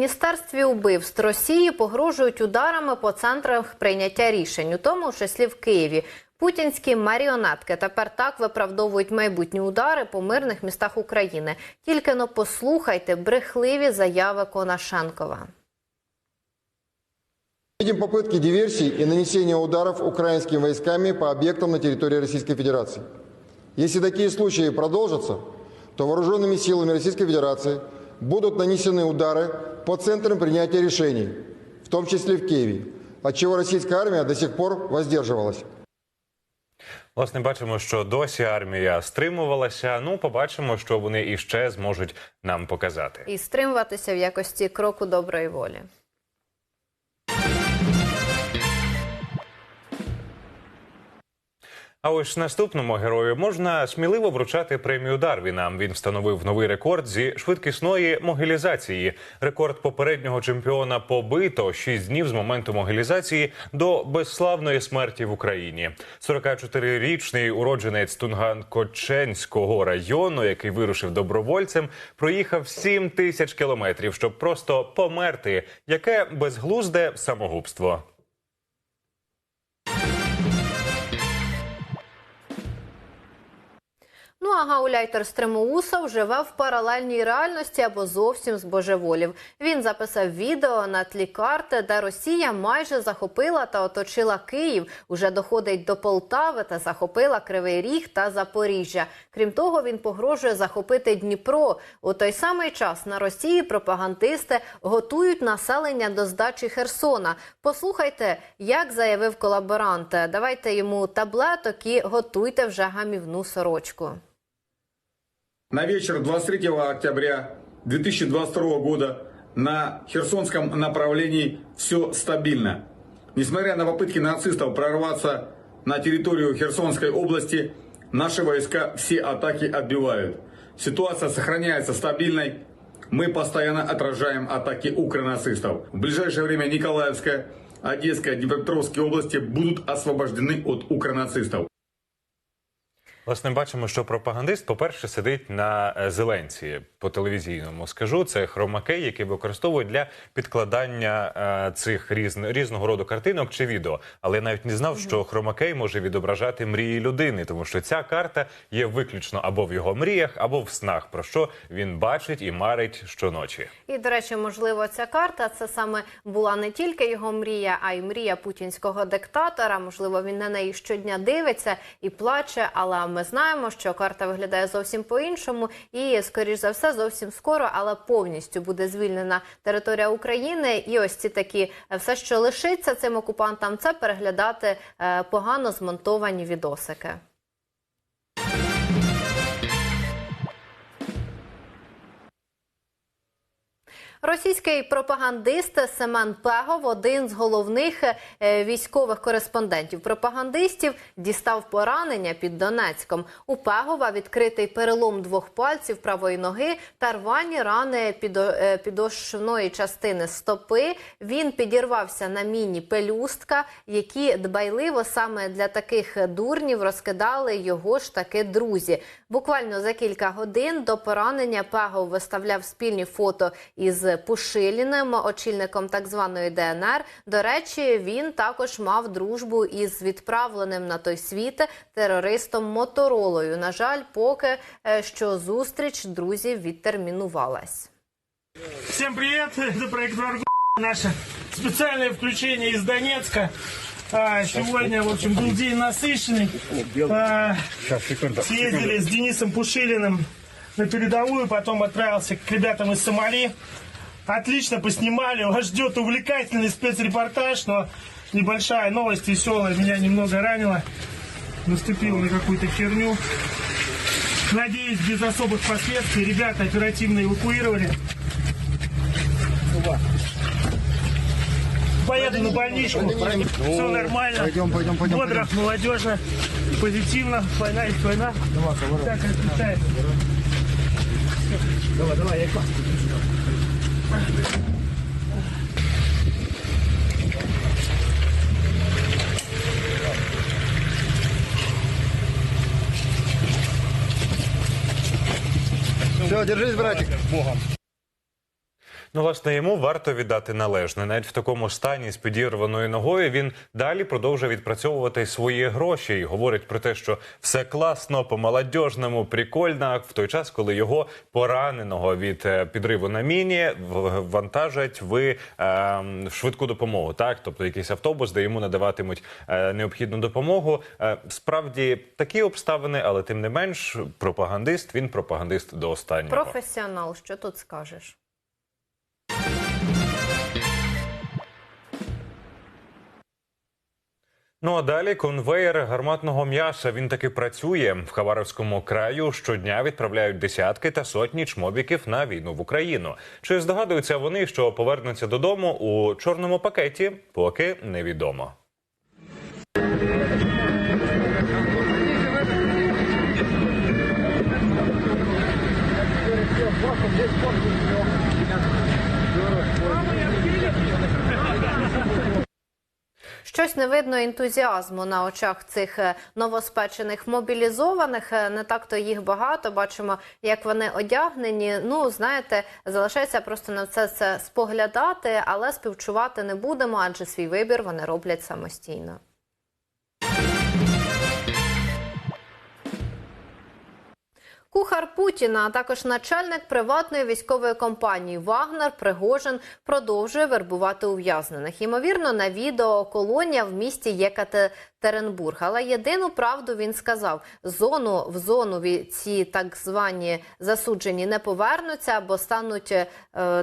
міністерстві убивств Росії погрожують ударами по центрах прийняття рішень, у тому числі в Києві. Путінські маріонетки тепер так виправдовують майбутні удари по мирних містах України. Тільки но послухайте брехливі заяви Конашенкова. Видим попытки диверсий и нанесения ударов украинскими войсками по объектам на территории Российской Федерации. Если такие случаи продолжатся, то вооруженными силами Российской Федерации будут нанесены удары по центрам принятия решений, в том числе в Киеве, от чего российская армия до сих пор воздерживалась. Власне, бачимо, що досі армія стримувалася. Ну, побачимо, що вони іще зможуть нам показати. І стримуватися в якості кроку доброї волі. А ось наступному герою можна сміливо вручати премію Дарвіна. Він встановив новий рекорд зі швидкісної могилізації. Рекорд попереднього чемпіона побито 6 днів з моменту могилізації до безславної смерті в Україні. 44-річний уродженець Тунганкоченського району, який вирушив добровольцем, проїхав 7 тисяч кілометрів, щоб просто померти. Яке безглузде самогубство. Ну а гауляйтер Стримоусов живе в паралельній реальності або зовсім збожеволів. Він записав відео на тлі карти, де Росія майже захопила та оточила Київ. Уже доходить до Полтави та захопила Кривий Ріг та Запоріжжя. Крім того, він погрожує захопити Дніпро. У той самий час на Росії пропагандисти готують населення до здачі Херсона. Послухайте, як заявив колаборант. Давайте йому таблеток і готуйте вже гамівну сорочку. На вечер 23 октября 2022 года на Херсонском направлении все стабильно. Несмотря на попытки нацистов прорваться на территорию Херсонской области, наши войска все атаки отбивают. Ситуация сохраняется стабильной. Мы постоянно отражаем атаки укронацистов. В ближайшее время Николаевская, Одесская, Днепропетровские области будут освобождены от укронацистов. Власне, бачимо, що пропагандист, по-перше, сидить на е, зеленці по телевізійному. Скажу, це хромакей, який використовують для підкладання е, цих різн, різного роду картинок чи відео. Але я навіть не знав, що хромакей може відображати мрії людини, тому що ця карта є виключно або в його мріях, або в снах, про що він бачить і марить щоночі. І до речі, можливо, ця карта це саме була не тільки його мрія, а й мрія путінського диктатора. Можливо, він на неї щодня дивиться і плаче. Але ми знаємо, що карта виглядає зовсім по-іншому, і скоріш за все, зовсім скоро, але повністю буде звільнена територія України. І ось ці такі е, все, що лишиться цим окупантам, це переглядати е, погано змонтовані відосики. Російський пропагандист Семен Пегов, один з головних е, військових кореспондентів пропагандистів, дістав поранення під Донецьком. У Пегова відкритий перелом двох пальців правої ноги та рвані рани е, підошвної частини стопи. Він підірвався на міні пелюстка, які дбайливо саме для таких дурнів розкидали його ж таки друзі. Буквально за кілька годин до поранення Пегов виставляв спільні фото із Пушиліним, очільником так званої ДНР. До речі, він також мав дружбу із відправленим на той світ терористом Моторолою. На жаль, поки е, що зустріч друзів відтермінувалась. Всем привет, это проект Варгу, наше специальное включение из Донецка. А, сегодня, в общем, был день насыщенный. А, съездили с Денисом Пушилиным на передовую, потом отправился к ребятам из Сомали. Отлично поснимали, вас ждет увлекательный спецрепортаж, но небольшая новость веселая, меня немного ранила. Наступил на какую-то херню. Надеюсь, без особых последствий. Ребята оперативно эвакуировали. Поеду на больничку. Все нормально. Пойдем, пойдем, пойдем, Бодро, молодежно, позитивно. Война есть война. Так, отвечает. Давай, давай, я Все, держись, братик. Ну, власне, йому варто віддати належне. Навіть в такому стані з підірваною ногою він далі продовжує відпрацьовувати свої гроші і говорить про те, що все класно, по-молодіжному, прикольно. В той час, коли його пораненого від е, підриву на міні в- вантажать в е, швидку допомогу. Так, тобто якийсь автобус, де йому надаватимуть е, необхідну допомогу. Е, справді такі обставини, але тим не менш, пропагандист він пропагандист до останнього. Професіонал, що тут скажеш? Ну а далі конвеєр гарматного м'яса. Він таки працює в Хабаровському краю. Щодня відправляють десятки та сотні чмобіків на війну в Україну. Чи здогадуються вони, що повернуться додому у чорному пакеті? Поки невідомо. Щось не видно ентузіазму на очах цих е, новоспечених мобілізованих. Е, Не так то їх багато. Бачимо, як вони одягнені. Ну знаєте, залишається просто на це це споглядати, але співчувати не будемо, адже свій вибір вони роблять самостійно. Кухар Путіна, а також начальник приватної військової компанії Вагнер Пригожин продовжує вербувати ув'язнених. Ймовірно, на відео колонія в місті Єкатеринбург. Але єдину правду він сказав: зону в зону ці так звані засуджені не повернуться або стануть, е,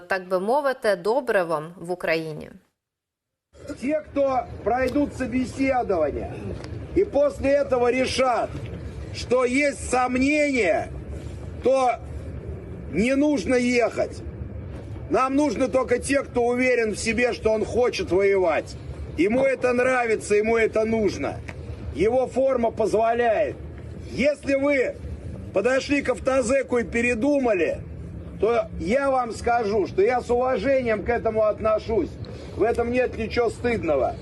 так би мовити, добривом в Україні. те, кто пройдут собеседование и после этого решат, что есть сомнения, то не нужно ехать. Нам нужно только те, кто уверен в себе, что он хочет воевать. Ему это нравится, ему это нужно. Его форма позволяет. Если вы подошли к автозеку и передумали, то я вам скажу, что я с уважением к этому отношусь. В этом нет ничего стыдного.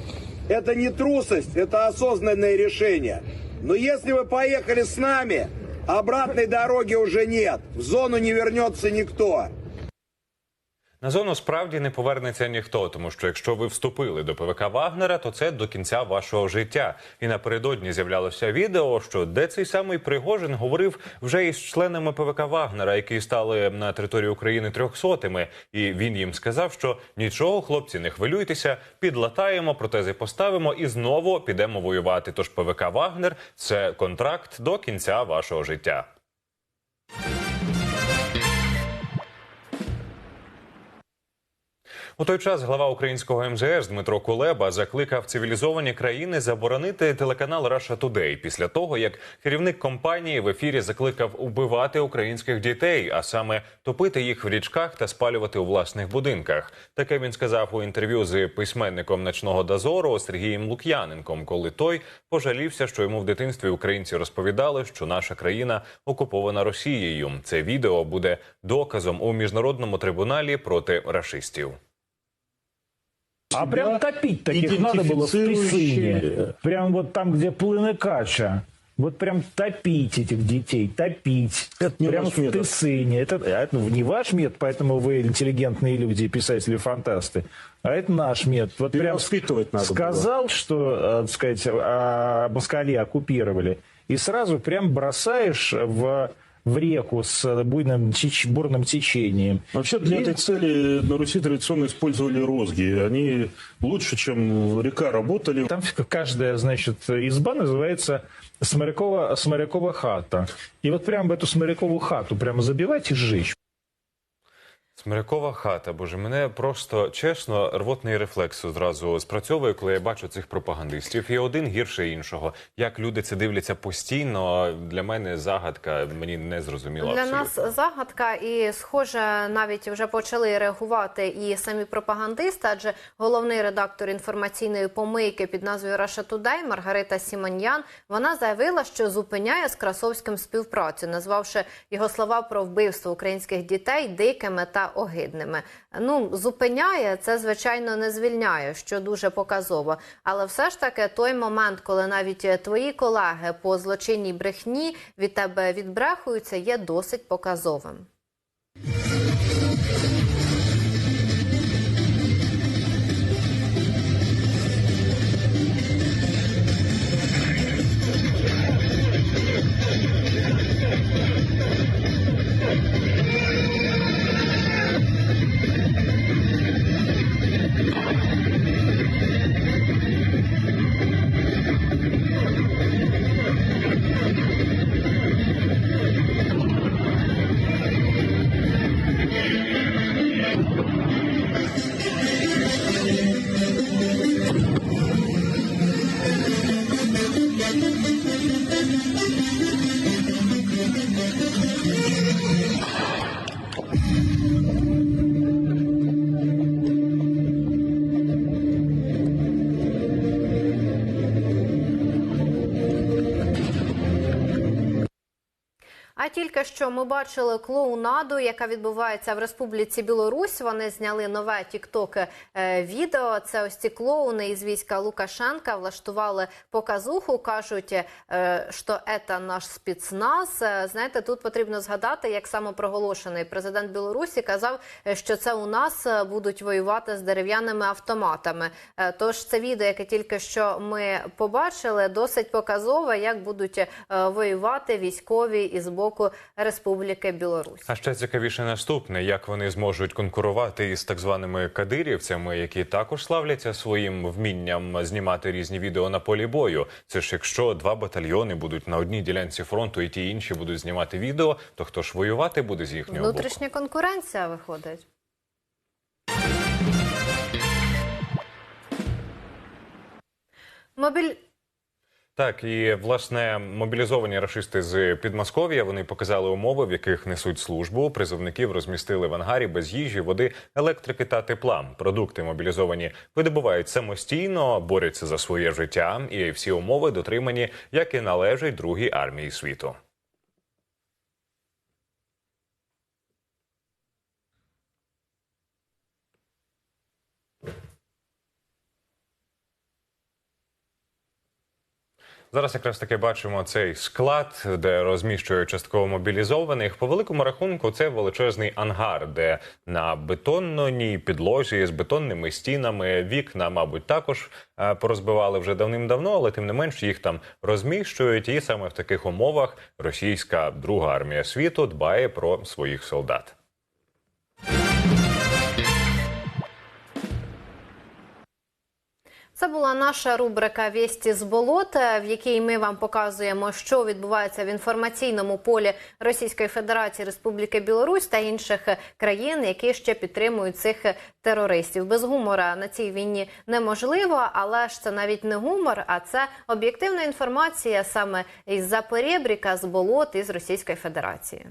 Это не трусость, это осознанное решение. Но если вы поехали с нами, обратной дороги уже нет. В зону не вернется никто. На зону справді не повернеться ніхто, тому що якщо ви вступили до ПВК Вагнера, то це до кінця вашого життя. І напередодні з'являлося відео, що де цей самий Пригожин говорив вже із членами ПВК Вагнера, які стали на території України трьохсотими. І він їм сказав, що нічого, хлопці, не хвилюйтеся, підлатаємо, протези поставимо і знову підемо воювати. Тож ПВК Вагнер це контракт до кінця вашого життя. У той час глава українського МЗС Дмитро Кулеба закликав цивілізовані країни заборонити телеканал Russia Today після того, як керівник компанії в ефірі закликав убивати українських дітей, а саме топити їх в річках та спалювати у власних будинках. Таке він сказав у інтерв'ю з письменником ночного дозору Сергієм Лук'яненком, коли той пожалівся, що йому в дитинстві українці розповідали, що наша країна окупована Росією. Це відео буде доказом у міжнародному трибуналі проти рашистів. А прям топить таких надо было в Тысыне. Прям вот там, где плыны кача. Вот прям топить этих детей, топить. Это не прям наш в метод. Тысыне. Это, а это не ваш метод, поэтому вы интеллигентные люди, писатели-фантасты. А это наш метод. Вот прям Перевоспитывать надо сказал, что, э, так сказать, а, москали оккупировали, и сразу прям бросаешь в, в реку с буйным, теч- бурным течением. Вообще для И- этой цели на Руси традиционно использовали розги. Они лучше, чем река, работали. Там каждая, значит, изба называется Сморякова, Сморякова хата. И вот прям в эту Сморякову хату прямо забивать и сжечь. Смирякова хата, боже, мене просто чесно рвотний рефлекс одразу спрацьовує, коли я бачу цих пропагандистів. І один гірше іншого. Як люди це дивляться постійно, для мене загадка, мені не зрозуміло. Для абсолютно. нас загадка, і схоже, навіть вже почали реагувати і самі пропагандисти, адже головний редактор інформаційної помийки під назвою Russia Today Маргарита Сімоньян вона заявила, що зупиняє з Красовським співпрацю, назвавши його слова про вбивство українських дітей дикими огидними. Ну зупиняє це, звичайно, не звільняє, що дуже показово. Але все ж таки той момент, коли навіть твої колеги по злочинній брехні від тебе відбрехуються, є досить показовим. Тільки що ми бачили клоунаду, яка відбувається в Республіці Білорусь. Вони зняли нове тікток е, відео. Це ось ці клоуни із війська Лукашенка влаштували показуху. кажуть, е, що це наш спецназ. Е, Знаєте, тут потрібно згадати, як самопроголошений президент Білорусі казав, е, що це у нас будуть воювати з дерев'яними автоматами. Тож це відео, яке тільки що ми побачили, досить показове, як будуть воювати військові із боку Республіки Білорусь. А ще цікавіше наступне, як вони зможуть конкурувати із так званими кадирівцями, які також славляться своїм вмінням знімати різні відео на полі бою. Це ж якщо два батальйони будуть на одній ділянці фронту, і ті інші будуть знімати відео, то хто ж воювати буде з їхнього боку? Конкуренція виходить. Мобіль... Так, і власне мобілізовані рашисти з Підмосков'я вони показали умови, в яких несуть службу. Призовників розмістили в ангарі без їжі, води, електрики та тепла. Продукти мобілізовані видобувають самостійно, борються за своє життя, і всі умови дотримані, як і належить другій армії світу. Зараз якраз таки бачимо цей склад, де розміщують частково мобілізованих. По великому рахунку, це величезний ангар, де на бетонній підлозі з бетонними стінами вікна, мабуть, також е, порозбивали вже давним-давно, але тим не менш їх там розміщують. І саме в таких умовах російська друга армія світу дбає про своїх солдат. Це була наша рубрика Вісті з болота, в якій ми вам показуємо, що відбувається в інформаційному полі Російської Федерації, Республіки Білорусь та інших країн, які ще підтримують цих терористів. Без гумора на цій війні неможливо, але ж це навіть не гумор, а це об'єктивна інформація саме із за перебріка, з болот із Російської Федерації.